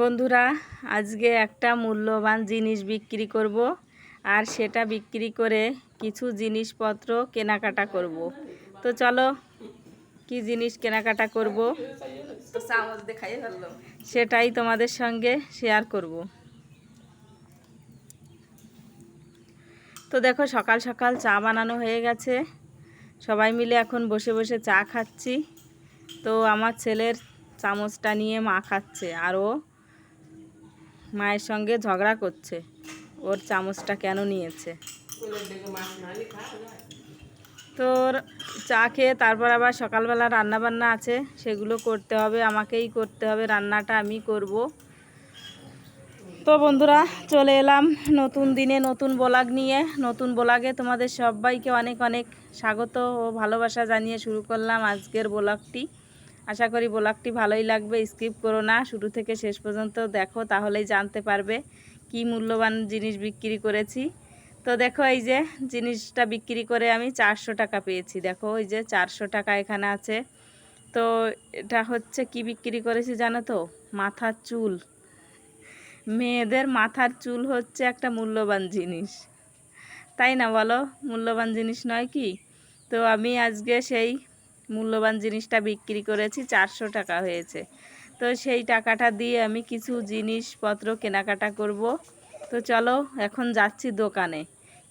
বন্ধুরা, আজকে একটা মূল্যবান জিনিস বিক্রি করব আর সেটা বিক্রি করে কিছু জিনিসপত্র কেনাকাটা করব। তো চলো, কি জিনিস কেনাকাটা করব? সেটাই তোমাদের সঙ্গে শেয়ার করব। তো দেখো, সকাল সকাল চা বানানো হয়ে গেছে। সবাই মিলে এখন বসে বসে চা খাচ্ছি। তো আমার ছেলের চামচটা নিয়ে মা খাচ্ছে, আর ও মায়ের সঙ্গে ঝগড়া করছে। ওর চামচটা কেন নিয়েছে? তোর চা খেয়ে তারপর আবার সকালবেলা রান্না বান্না আছে, সেগুলো করতে হবে, আমাকেই করতে হবে, রান্নাটা আমি করব। তো বন্ধুরা, চলে এলাম নতুন দিনে নতুন ব্লগ নিয়ে। নতুন ব্লগে তোমাদের সবাইকে অনেক অনেক স্বাগত ও ভালোবাসা জানিয়ে শুরু করলাম আজকের ব্লগটি। আশা করি ব্লগটি ভালোই লাগবে স্কিপ করো না, শুরু থেকে শেষ পর্যন্ত দেখো, তাহলেই জানতে পারবে কি মূল্যবান জিনিস বিক্রি করেছি। তো দেখো এই যে জিনিসটা বিক্রি করে আমি চারশো টাকা পেয়েছি, দেখো ওই যে চারশো টাকা এখানে আছে। তো এটা হচ্ছে কি বিক্রি করেছি জানো তো? মাথার চুল। মেয়েদের মাথার চুল হচ্ছে একটা মূল্যবান জিনিস। তাই না বলো? মূল্যবান জিনিস নয় কি? তো আমি আজকে সেই মূল্যবান জিনিসটা বিক্রি করেছি, চারশো টাকা হয়েছে। তো সেই টাকাটা দিয়ে আমি কিছু জিনিসপত্র কেনাকাটা করব। তো চলো, এখন যাচ্ছি দোকানে।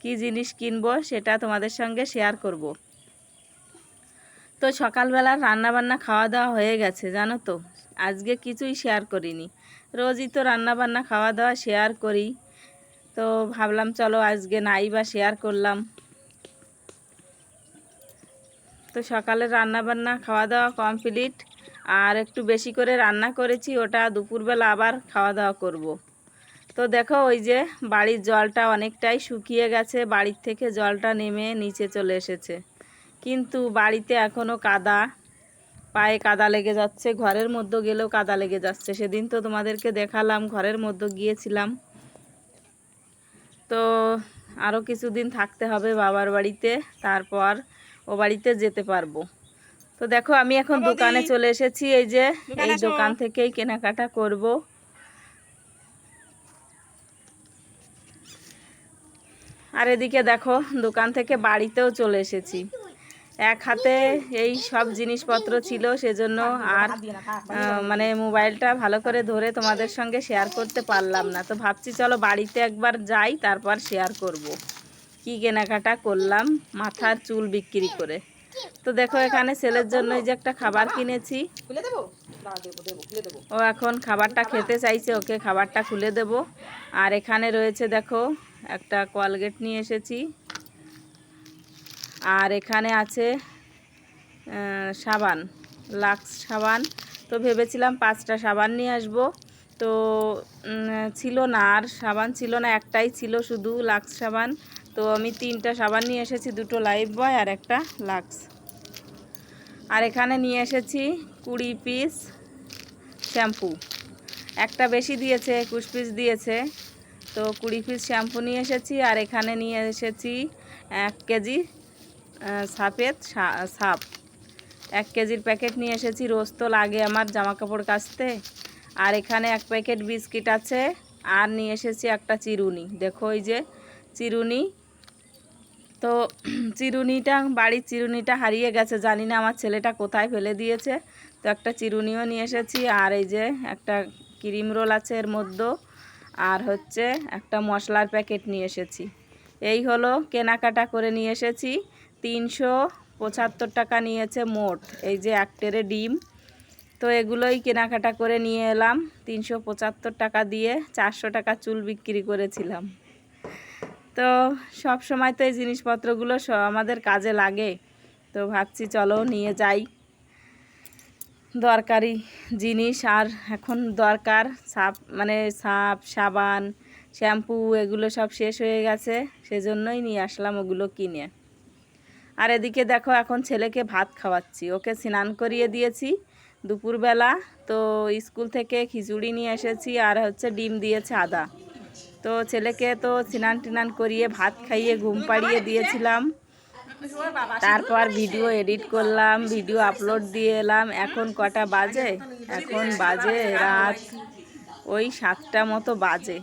কি জিনিস কিনবো সেটা তোমাদের সঙ্গে শেয়ার করব। তো সকালবেলা রান্নাবান্না খাওয়া দাওয়া হয়ে গেছে, জানো তো? আজকে কিছুই শেয়ার করিনি। রোজই তো রান্নাবান্না খাওয়া দাওয়া শেয়ার করি। তো ভাবলাম, চলো আজকে নাই বা শেয়ার করলাম। তো সকালে রান্না বান্না খাওয়া দাওয়া কমপ্লিট আর একটু বেশি করে রান্না করেছি, ওটা দুপুরবেলা আবার খাওয়া দাওয়া করব। তো দেখো, ওই যে বাড়ির জলটা অনেকটাই শুকিয়ে গেছে, বাড়ির থেকে জলটা নেমে নিচে চলে এসেছে। কিন্তু বাড়িতে এখনও কাদা, পায়ে কাদা লেগে যাচ্ছে, ঘরের মধ্যে গেলেও কাদা লেগে যাচ্ছে। সেদিন তো তোমাদেরকে দেখালাম, ঘরের মধ্যে গিয়েছিলাম। তো আরও কিছুদিন থাকতে হবে বাবার বাড়িতে, তারপর ও বাড়িতে যেতে পারব। তো দেখো আমি এখন দোকানে চলে এসেছি এই যে এই দোকান থেকেই কেনাকাটা করব। আর এদিকে দেখো দোকান থেকে বাড়িতেও চলে এসেছি। এক হাতে এই সব জিনিসপত্র ছিল সেজন্য আর মানে মোবাইলটা ভালো করে ধরে তোমাদের সঙ্গে শেয়ার করতে পারলাম না। তো ভাবছি চলো বাড়িতে একবার যাই তারপর শেয়ার করব। কি কেনাকাটা করলাম মাথার চুল বিক্রি করে। তো দেখো এখানে ছেলের জন্য এই যে একটা খাবার কিনেছি। ও এখন খাবারটা খেতে চাইছে ওকে খাবারটা খুলে দেব। আর এখানে রয়েছে দেখো একটা কলগেট নিয়ে এসেছি। আর এখানে আছে সাবান লাক্স সাবান। তো ভেবেছিলাম পাঁচটা সাবান নিয়ে আসব। তো ছিল না আর সাবান ছিল না একটাই ছিল শুধু লাক্স সাবান। তো আমি তিনটা সাবান নিয়ে এসেছি দুটো লাইফ বয় আর একটা লাক্স। আর এখানে নিয়ে এসেছি কুড়ি পিস শ্যাম্পু। একটা বেশি দিয়েছে একুশ পিস দিয়েছে। তো কুড়ি পিস শ্যাম্পু নিয়ে এসেছি আর এখানে নিয়ে এসেছি এক কেজি আহ, সাফেদ সা- সাপ। এক কেজির প্যাকেট নিয়ে এসেছি রোজ তো লাগে আমার জামা কাপড় কাচতে। আর এখানে এক প্যাকেট বিস্কিট আছে আর নিয়ে এসেছি একটা চিরুনি। দেখো ওই যে চিরুনি তো চিরুনিটা, বাড়ির চিরুনিটা হারিয়ে গেছে। জানি না আমার ছেলেটা কোথায় ফেলে দিয়েছে। তো একটা চিরুনিও নিয়ে এসেছি, আর এই যে একটা ক্রিম রোল আছে এর মধ্যে আর হচ্ছে একটা মশলার প্যাকেট নিয়ে এসেছি। এই হলো কেনাকাটা করে নিয়ে এসেছি। তিনশো পঁচাত্তর টাকা নিয়েছে মোট। এই যে এক টেরে ডিম। তো এগুলোই কেনাকাটা করে নিয়ে এলাম। তিনশো পঁচাত্তর টাকা দিয়ে চারশো টাকা চুল বিক্রি করেছিলাম। তো সব সময় তো এই জিনিসপত্রগুলো আমাদের কাজে লাগে। তো ভাবছি চলো নিয়ে যাই। দরকারি জিনিস আর এখন দরকার সাপ মানে সাপ, সাবান, শ্যাম্পু এগুলো সব শেষ হয়ে গেছে। সেজন্যই নিয়ে আসলাম ওগুলো কিনে। আর এদিকে দেখো এখন ছেলেকে ভাত খাওয়াচ্ছি। ওকে স্নান করিয়ে দিয়েছি দুপুরবেলা। তো স্কুল থেকে খিচুড়ি নিয়ে এসেছি আর হচ্ছে ডিম দিয়েছে আদা। তো ছেলেকে তো স্নান টিনান করিয়ে ভাত খাইয়ে ঘুম পাড়িয়ে দিয়েছিলাম। তারপর ভিডিও এডিট করলাম ভিডিও আপলোড দিয়ে এলাম। এখন কটা বাজে? এখন বাজে রাত ওই সাতটা মতো বাজে।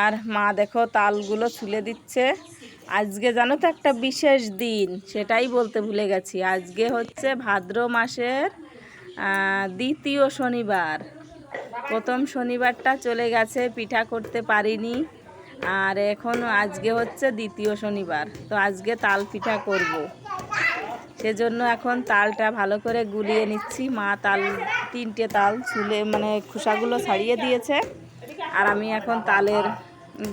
আর মা দেখো তালগুলো ছুলে দিচ্ছে। আজকে জানো তো একটা বিশেষ দিন, সেটাই বলতে ভুলে গেছি। আজকে হচ্ছে ভাদ্র মাসের দ্বিতীয় শনিবার। প্রথম শনিবারটা চলে গেছে, পিঠা করতে পারিনি। আর এখন আজকে হচ্ছে দ্বিতীয় শনিবার, তো আজকে তাল পিঠা করব। সেজন্য এখন তালটা ভালো করে গুলিয়ে নিচ্ছি। মা তাল, তিনটে তাল ছুলে মানে খোসাগুলো ছাড়িয়ে দিয়েছে। আর আমি এখন তালের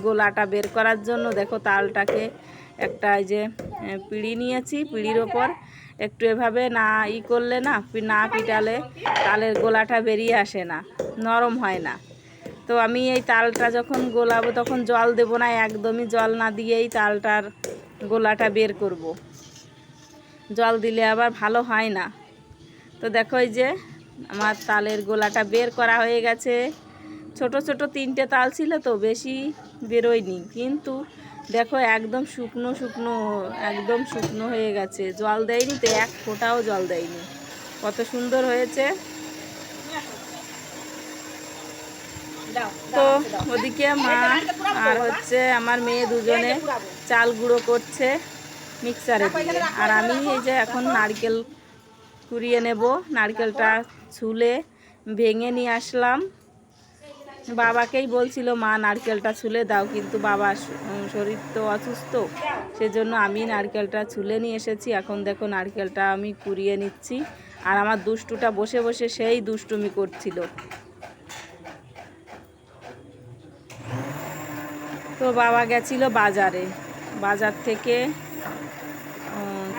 গোলাটা বের করার জন্য দেখো তালটাকে একটা যে পিড়ি নিয়েছি, পিড়ির ওপর। একটু এভাবে না ই করলে না না পিটালে তালের গোলাটা বেরিয়ে আসে না, নরম হয় না। তো আমি এই তালটা যখন গোলাবো তখন জল দেবো না, একদমই জল না দিয়েই তালটার গোলাটা বের করব। জল দিলে আবার ভালো হয় না। তো দেখো এই যে, আমার তালের গোলাটা বের করা হয়ে গেছে। ছোট ছোট তিনটে তাল ছিল তো, বেশি বেরোয়নি। কিন্তু দেখো একদম শুকনো শুকনো, একদম শুকনো হয়ে গেছে। জল দেয়নি তো, এক ফোঁটাও জল দেয়নি। কত সুন্দর হয়েছে। তো ওদিকে মা আর হচ্ছে আমার মেয়ে দুজনে চাল গুঁড়ো করছে মিক্সারে দিয়ে। আর আমি এই যে এখন নারকেল কুড়িয়ে নেব, নারকেলটা ছুলে ভেঙে নিয়ে আসলাম। বাবাকেই বলছিল, মা, নারকেলটা ছুলে দাও। কিন্তু বাবা শরীর তো অসুস্থ। সেজন্য আমি নারকেলটা ছুলে নিয়ে এসেছি। এখন দেখো নারকেলটা আমি কুড়িয়ে নিচ্ছি। আর আমার দুষ্টুটা বসে বসে সেই দুষ্টুমি করছিল। তো বাবা গেছিল বাজারে। বাজার থেকে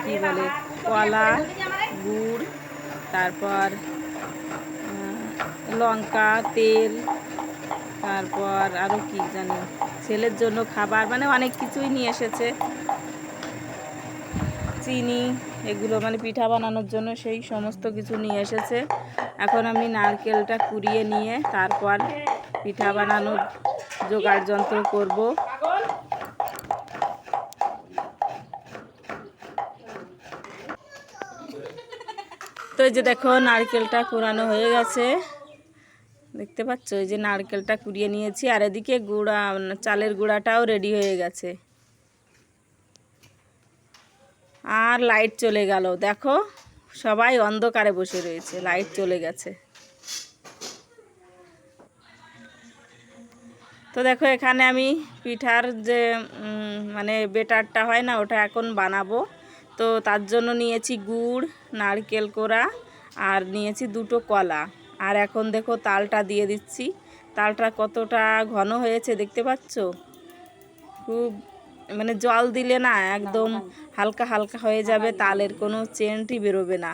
কি বলে, কলা, গুড়, তারপর লঙ্কা, তেল তারপর আরও কি জানি, ছেলের জন্য খাবার মানে অনেক কিছুই নিয়ে এসেছে। চিনি, এগুলো মানে পিঠা বানানোর জন্য সেই সমস্ত কিছু নিয়ে এসেছে। এখন আমি নারকেলটা কুড়িয়ে নিয়ে তারপর পিঠা বানানোর জোগাড় যন্ত্র করব। তো এই যে দেখো, নারকেলটা কুড়ানো হয়ে গেছে। দেখতে পাচ্ছ? এই যে নারকেলটা কুড়িয়ে নিয়েছি, আর এদিকে গুঁড়া, চালের গুঁড়াটাও রেডি হয়ে গেছে। আর লাইট চলে গেল। দেখো, সবাই অন্ধকারে বসে রয়েছে লাইট চলে গেছে। তো দেখো, এখানে আমি পিঠার যে মানে বেটারটা হয় না, ওটা এখন বানাবো। তো তার জন্য নিয়েছি গুড়, নারকেল কোড়া, আর নিয়েছি দুটো কলা। আর এখন দেখো তালটা দিয়ে দিচ্ছি। তালটা কতটা ঘন হয়েছে দেখতে পাচ্ছ? খুব মানে জল দিলে না একদম হালকা। হালকা হয়ে যাবে তালের কোনো চেনটি বেরোবে না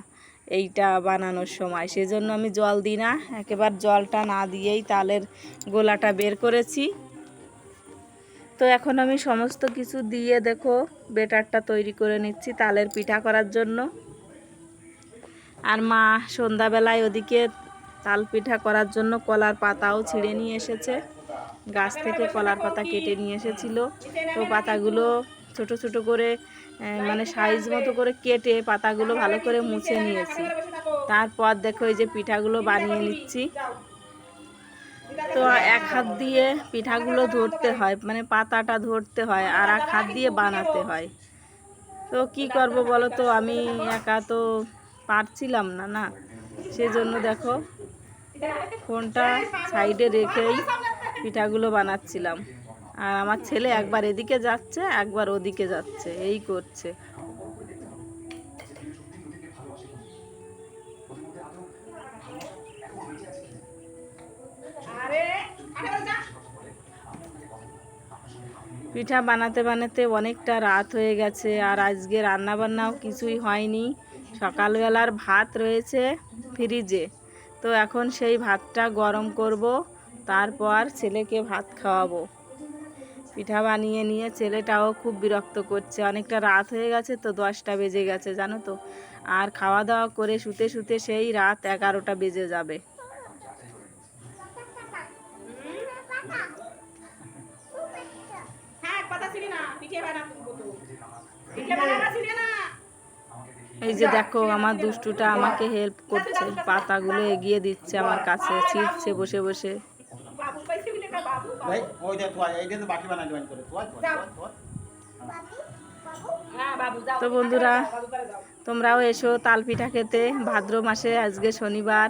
এইটা বানানোর সময়। সেজন্য আমি জল দিই না একেবারে জলটা না দিয়েই তালের গোলাটা বের করেছি। তো এখন আমি সমস্ত কিছু দিয়ে দেখো বেটারটা তৈরি করে নিচ্ছি তালের পিঠা করার জন্য। আর মা সন্ধ্যাবেলায় ওদিকে তাল পিঠা করার জন্য কলার পাতাও ছিঁড়ে নিয়ে এসেছে। গাছ থেকে কলার পাতা কেটে নিয়ে এসেছিল। তো পাতাগুলো ছোট ছোট করে মানে সাইজ মতো করে কেটে পাতাগুলো ভালো করে মুছে নিয়েছি। তারপর দেখো এই যে পিঠাগুলো বানিয়ে নিচ্ছি। তো এক হাত দিয়ে পিঠাগুলো ধরতে হয় মানে পাতাটা ধরতে হয় আর এক হাত দিয়ে বানাতে হয়। তো কি করব বলো তো? আমি একা তো পারছিলাম না না। সেজন্য দেখো ফোনটা সাইডে রেখেই পিঠাগুলো বানাচ্ছিলাম। আর আমার ছেলে একবার এদিকে যাচ্ছে, একবার ওদিকে যাচ্ছে, এই করছে। পিঠা বানাতে বানাতে অনেকটা রাত হয়ে গেছে, আর আজকে রান্না বান্নাও কিছুই হয়নি। সকালবেলার ভাত রয়েছে ফ্রিজে। তো এখন সেই ভাতটা গরম করব, তারপর ছেলেকে ভাত খাওয়াবো। পিঠা বানিয়ে নিয়ে ছেলেটাও খুব বিরক্ত করছে। অনেকটা রাত হয়ে গেছে তো দশটা বেজে গেছে, জানো তো? আর খাওয়া দাওয়া করে শুতে শুতে সেই রাত এগারোটা বেজে যাবে। এই যে দেখো আমার দুষ্টুটা আমাকে হেল্প করছে পাতাগুলো এগিয়ে দিচ্ছে আমার কাছে ছিটছে বসে বসে। তো বন্ধুরা তোমরাও এসো তালপিঠা খেতে। ভাদ্র মাসে আজকে শনিবার।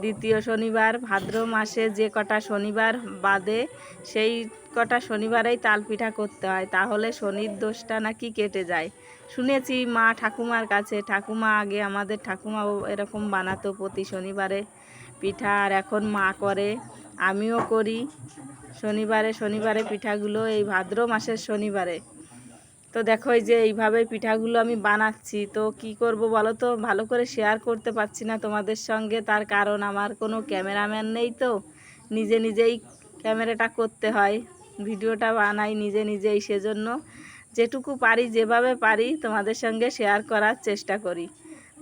দ্বিতীয় শনিবার, ভাদ্র মাসে যে কটা শনিবার বাদে সেই কটা শনিবারেই তাল পিঠা করতে হয়। তাহলে শনির দোষটা নাকি কেটে যায়। শুনেছি মা ঠাকুমার কাছে, ঠাকুমা, আগে আমাদের ঠাকুমাও এরকম বানাতো প্রতি শনিবারে পিঠা, আর এখন মা করে, আমিও করি। শনিবারে শনিবারে পিঠাগুলো এই ভাদ্র মাসের শনিবারে। তো দেখো এই যে এইভাবে পিঠাগুলো আমি বানাচ্ছি, তো কি করব বলো তো? ভালো করে শেয়ার করতে পারছি না তোমাদের সঙ্গে, তার কারণ আমার কোনো ক্যামেরাম্যান নেই তো। নিজে নিজেই ক্যামেরাটা করতে হয়, ভিডিওটা বানাই নিজে নিজেই সেজন্য। যেটুকু পারি, যেভাবে পারি তোমাদের সঙ্গে শেয়ার করার চেষ্টা করি।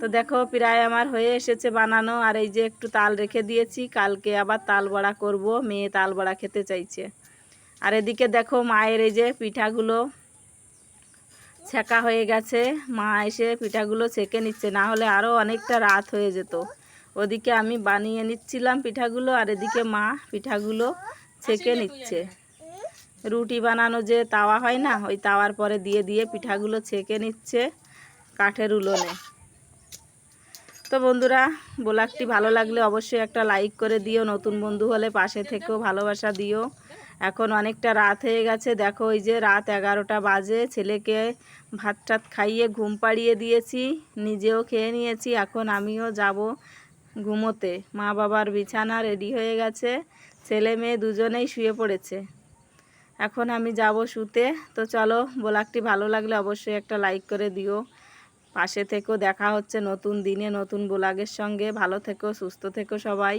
তো দেখো প্রায় আমার হয়ে এসেছে বানানো, আর এই যে একটু তাল রেখে দিয়েছি, কালকে আবার তাল বড়া করব, মেয়ে তাল বড়া খেতে চাইছে। আর এদিকে দেখো মায়ের এই যে পিঠাগুলো ছেঁকা হয়ে গেছে। মা এসে পিঠাগুলো ছেঁকে নিচ্ছে, না হলে আরও অনেকটা রাত হয়ে যেত। ওদিকে আমি বানিয়ে নিচ্ছিলাম পিঠাগুলো, আর এদিকে মা পিঠাগুলো ছেঁকে নিচ্ছে। রুটি বানানো যে তাওয়া হয় না, ওই তাওয়ার পরে দিয়ে দিয়ে পিঠাগুলো ছেঁকে নিচ্ছে কাঠের উলোনে। তো বন্ধুরা, ব্লগটি ভালো লাগলে অবশ্যই একটা লাইক করে দিও, নতুন বন্ধু হলে পাশে থেকেও ভালোবাসা দিও। এখন অনেকটা রাত হয়ে গেছে। দেখো ওই যে রাত এগারোটা বাজে। ছেলেকে ভাত টাত খাইয়ে ঘুম পাড়িয়ে দিয়েছি, নিজেও খেয়ে নিয়েছি। এখন আমিও যাব ঘুমোতে। মা বাবার বিছানা রেডি হয়ে গেছে। ছেলে মেয়ে দুজনেই শুয়ে পড়েছে। এখন আমি যাব শুতে। তো চলো, ব্লগটি ভালো লাগলে অবশ্যই একটা লাইক করে দিও। পাশে থেকেও দেখা হচ্ছে নতুন দিনে নতুন ব্লগের সঙ্গে। ভালো থেকো, সুস্থ থেকো সবাই।